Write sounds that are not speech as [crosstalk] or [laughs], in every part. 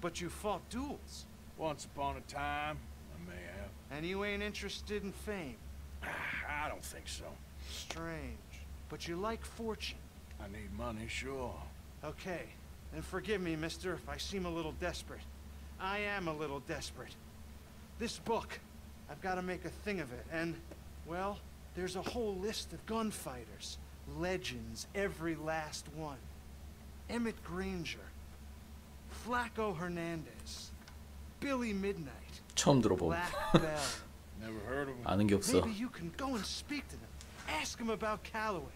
But you fought duels, Once upon a time, I may have. and you ain't interested in fame. Ah, I don't think so. Strange. But you like fortune. I need money, sure. Okay, and forgive me, mister, if I seem a little desperate. I am a little desperate. This book, I've got to make a thing of it, and, well, there's a whole list of gunfighters. Legends, every last one. Emmett Granger, Flaco Hernandez, Billy Midnight, 처음 들어봄. Black [laughs] Bell. Never heard of him. 아는 게 없어. Maybe you can go and speak to them. Ask them about Calloway.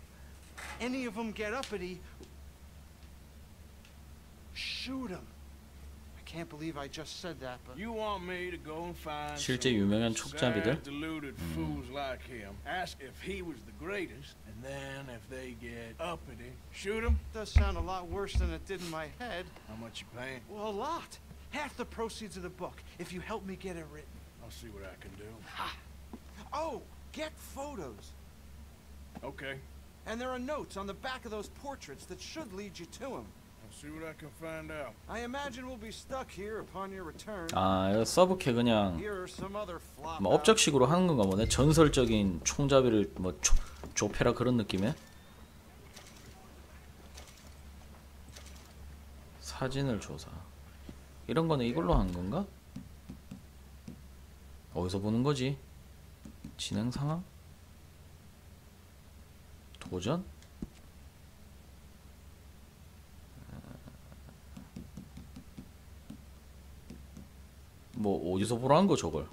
Any of them get uppity, shoot them. I can't believe I just said that, but You want me to go and find 실제 some 유명한 촉잡이들? sad, deluded fools like him. Ask if he was the greatest, and then if they get uppity, shoot him. it does sound a lot worse than it did in my head. How much you paying? Well, a lot. Half the proceeds of the book, if you help me get it written. I'll see what I can do. Oh, get photos. Okay, And there are notes on the back of those portraits that should lead you to him. I'll see what I can find out. I imagine we'll be stuck here upon your return. 아 이거 서브캐 그냥. 뭐 업적식으로 하는 건가 보네. 전설적인 총잡이를 뭐 조, 조페라 그런 느낌의 사진을 조사. 이런 거는 이걸로 한 건가? 어디서 보는 거지? 진행 상황? 도전? 뭐 어디서 보라는 거 저걸?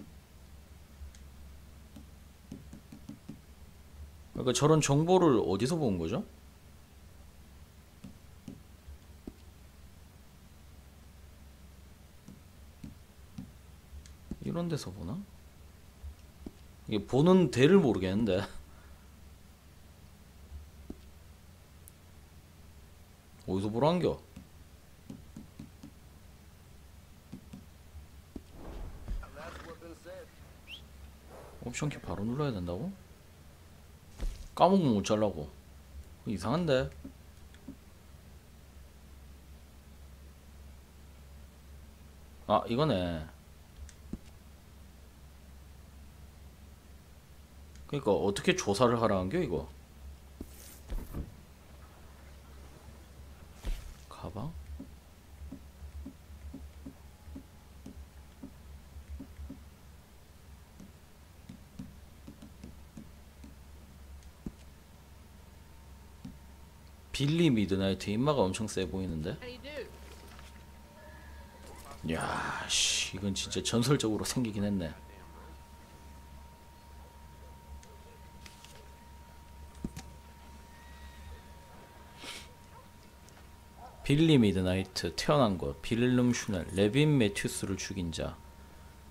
그러니까 저런 정보를 어디서 본 거죠? 이런 데서 보나? 이게 보는 데를 모르겠는데 [laughs] 어디서 보란겨? 옵션 키 바로 눌러야 된다고? 까먹으면 못 잘라고? 이상한데? 아 이거네. 그러니까 어떻게 조사를 하라는겨 이거? 가방 빌리 미드나이트 입마가 엄청 세 보이는데? 야, 씨, 이건 진짜 전설적으로 생기긴 했네. 빌리 미드나이트 태어난 곳 빌름 슈넬 레빈 매튜스를 죽인 자.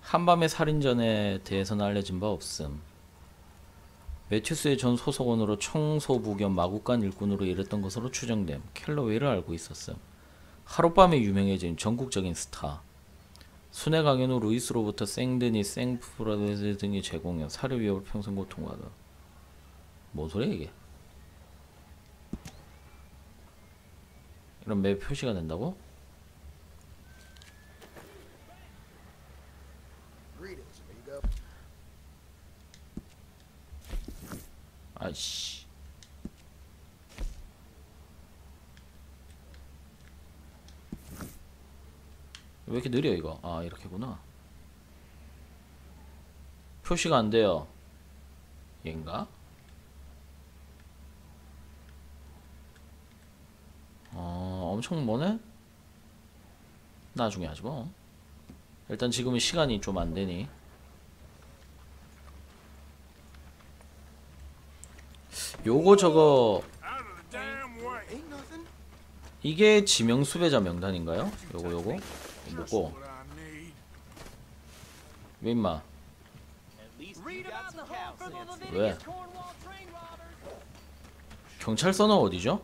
한밤의 살인전에 대해서는 알려진 바 없음 매튜스의 전 소속원으로 청소부 겸 마구간 일꾼으로 일했던 것으로 추정됨. 켈러웨이를 알고 있었음. 하룻밤에 유명해진 전국적인 스타. 순회 강연 후 루이스로부터 생드니, 생프라데스 등이 제공해 사료 위협을 평생 고통받아. 뭔 소리야 이게? 이런 맵 표시가 된다고? 아이씨. 왜 이렇게 느려 이거? 아 이렇게구나. 표시가 안 돼요. 얘인가? 어 엄청 머네? 나중에 하지 뭐. 일단 지금은 시간이 좀 안 되니 요거 저거. 이게 지명 수배자 명단인가요? 요거 요거 뭐고. 왜 임마 왜. 경찰서는 어디죠?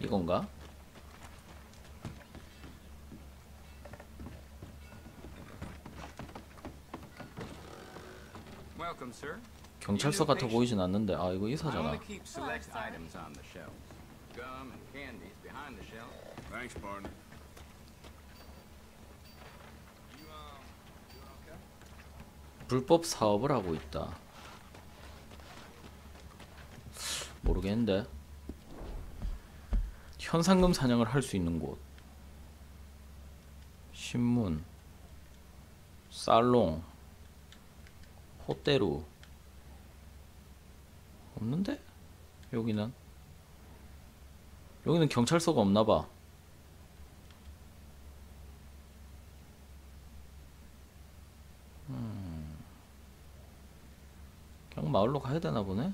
이건가? 경찰서 같아 보이진 않는데 아 이거 partner. 불법 사업을 하고 있다. 모르겠는데. 현상금 사냥을 할 수 있는 곳. 신문. 살롱. 호떼루. 없는데? 여기는? 여기는 경찰서가 없나 봐. 그냥 마을로 가야 되나 보네.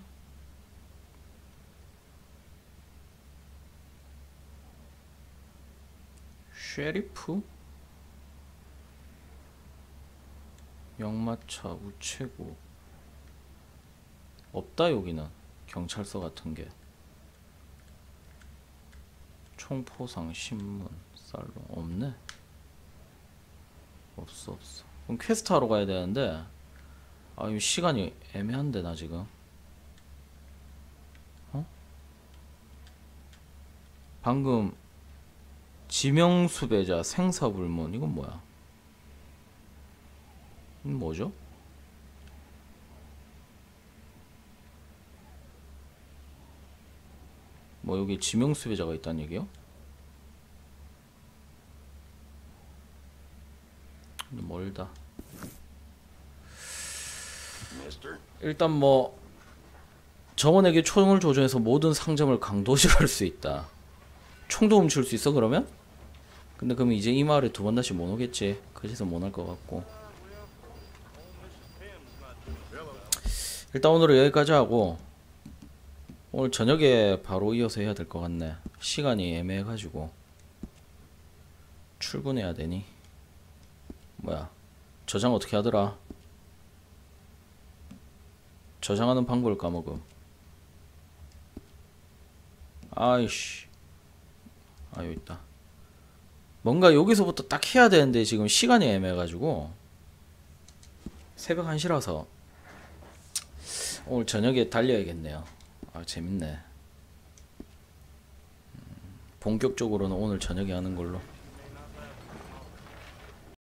쉐리프? 역마차 우체국 없다 여기는 경찰서 같은 게 총포상 신문 살롱 없네 없어 없어 그럼 퀘스트 하러 가야 되는데 아, 이 시간이 애매한데 나 지금. 어? 방금 지명수배자 생사불문 이건 뭐야? 이건 뭐죠? 뭐 여기 지명 수배자가 있다는 얘기요? 멀다. 일단 뭐 정원에게 총을 조종해서 모든 상점을 강도질할 수 있다. 총도 훔칠 수 있어 그러면? 근데 그럼 이제 이 마을에 두 번 다시 못 오겠지. 그래서 못할 것 같고. 일단 오늘은 여기까지 하고 오늘 저녁에 바로 이어서 해야 될 것 같네. 시간이 애매해가지고 출근해야 되니. 뭐야? 저장 어떻게 하더라? 저장하는 방법을 까먹음. 아이씨. 아, 여기 있다. 뭔가 여기서부터 딱 해야 되는데 지금 시간이 애매해가지고 새벽 1시라서 오늘 저녁에 달려야겠네요. 아, 재밌네. 음, 본격적으로는 오늘 저녁에 하는 걸로.